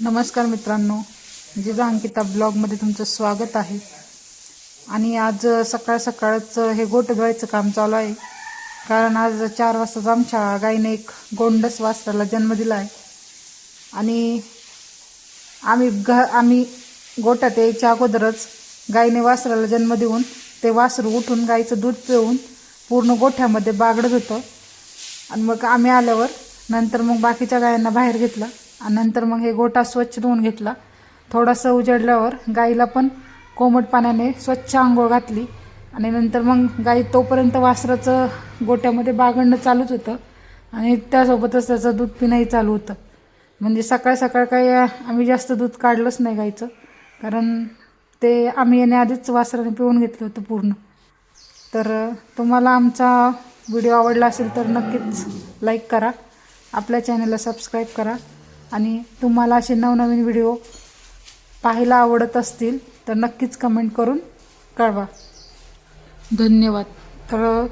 नमस्कार मित्रांनो. जिजा अंकिता ब्लॉगमध्ये तुमचं स्वागत आहे. आणि आज सकाळ सकाळच हे गोट धुवायचं काम चालू आहे. कारण आज चार वाजताच आमच्या गाईने एक गोंडस वासराला जन्म दिला आहे आणि आम्ही घ आम्ही गोट्यात यायच्या अगोदरच गाईने वासराला जन्म देऊन ते वासरू उठून गाईचं दूध पिऊन पूर्ण गोठ्यामध्ये बागडत होतं. आणि मग आम्ही आल्यावर नंतर मग बाकीच्या गायांना बाहेर घेतलं. नंतर मग हे गोटा स्वच्छ धुवून घेतला. थोडासा उजडल्यावर गाईला पण कोमट पाण्याने स्वच्छ आंघोळ घातली. आणि नंतर मग गाई तोपर्यंत वासराचं गोट्यामध्ये बागडणं चालूच होतं. आणि त्यासोबतच त्याचं दूध पिणंही चालू होतं. म्हणजे सकाळ सकाळ काही आम्ही जास्त दूध काढलंच नाही गाईचं. कारण ते आम्ही येण्याआधीच वासराने पिऊन घेतलं होतं पूर्ण. तर तुम्हाला आमचा व्हिडिओ आवडला असेल तर नक्कीच लाईक करा. आपल्या चॅनलला सबस्क्राईब करा. आणि तुम्हाला असे नवनवीन व्हिडिओ पाहायला आवडत असतील तर नक्कीच कमेंट करून कळवा. धन्यवाद. तर